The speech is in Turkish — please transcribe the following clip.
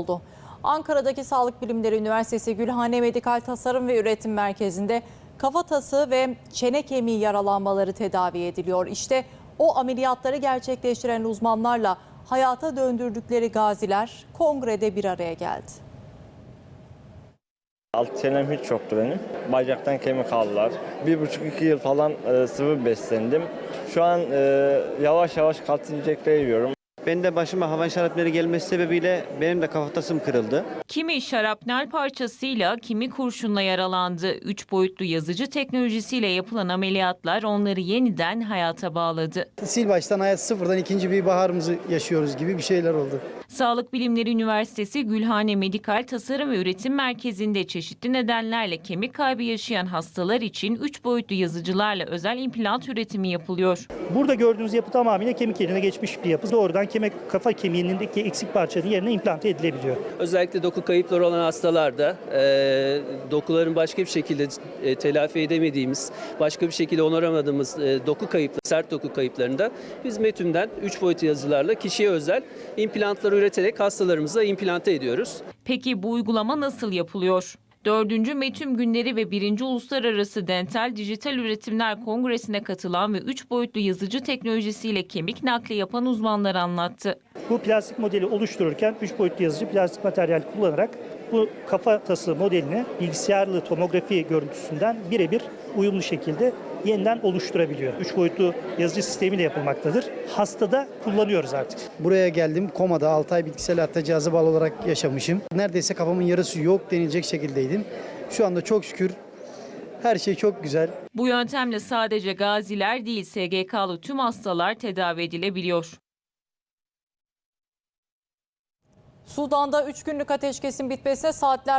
oldu. Ankara'daki Sağlık Bilimleri Üniversitesi Gülhane Medikal Tasarım ve Üretim Merkezi'nde kafatası ve çene kemiği yaralanmaları tedavi ediliyor. İşte o ameliyatları gerçekleştiren uzmanlarla hayata döndürdükleri gaziler kongrede bir araya geldi. Alt çenem hiç yoktu benim. Bacaktan kemik aldılar. Bir buçuk iki yıl falan e, sıvı beslendim. Şu an e, yavaş yavaş kalça injekte yiyorum. Ben de başıma hava şarapları gelmesi sebebiyle benim de kafatasım kırıldı. Kimi şarapnel parçasıyla, kimi kurşunla yaralandı. Üç boyutlu yazıcı teknolojisiyle yapılan ameliyatlar onları yeniden hayata bağladı. sil baştan hayat sıfırdan ikinci bir baharımızı yaşıyoruz gibi bir şeyler oldu. Sağlık Bilimleri Üniversitesi Gülhane Medikal Tasarım ve Üretim Merkezi'nde çeşitli nedenlerle kemik kaybı yaşayan hastalar için 3 boyutlu yazıcılarla özel implant üretimi yapılıyor. Burada gördüğünüz yapı tamamıyla kemik yerine geçmiş bir yapı. Doğrudan kemik kafa kemiğindeki eksik parçanın yerine implante edilebiliyor. Özellikle doku kayıpları olan hastalarda e, dokuların başka bir şekilde e, telafi edemediğimiz, başka bir şekilde onaramadığımız e, doku kayıpları, sert doku kayıplarında biz Metüm'den 3 boyutlu yazılarla kişiye özel implantları üreterek hastalarımıza implante ediyoruz. Peki bu uygulama nasıl yapılıyor? 4. Metüm Günleri ve 1. Uluslararası Dental Dijital Üretimler Kongresi'ne katılan ve 3 boyutlu yazıcı teknolojisiyle kemik nakli yapan uzmanlar anlattı. Bu plastik modeli oluştururken 3 boyutlu yazıcı plastik materyal kullanarak bu kafatası modelini bilgisayarlı tomografi görüntüsünden birebir uyumlu şekilde yeniden oluşturabiliyor. 3 boyutlu yazıcı sistemiyle yapılmaktadır. Hastada kullanıyoruz artık. Buraya geldim komada 6 ay bitkisel hayatta cihazı bağlı olarak yaşamışım. Neredeyse kafamın yarısı yok denilecek şekildeydim. Şu anda çok şükür her şey çok güzel. Bu yöntemle sadece gaziler değil SGK'lı tüm hastalar tedavi edilebiliyor. Sudan'da 3 günlük ateşkesin bitmesine saatler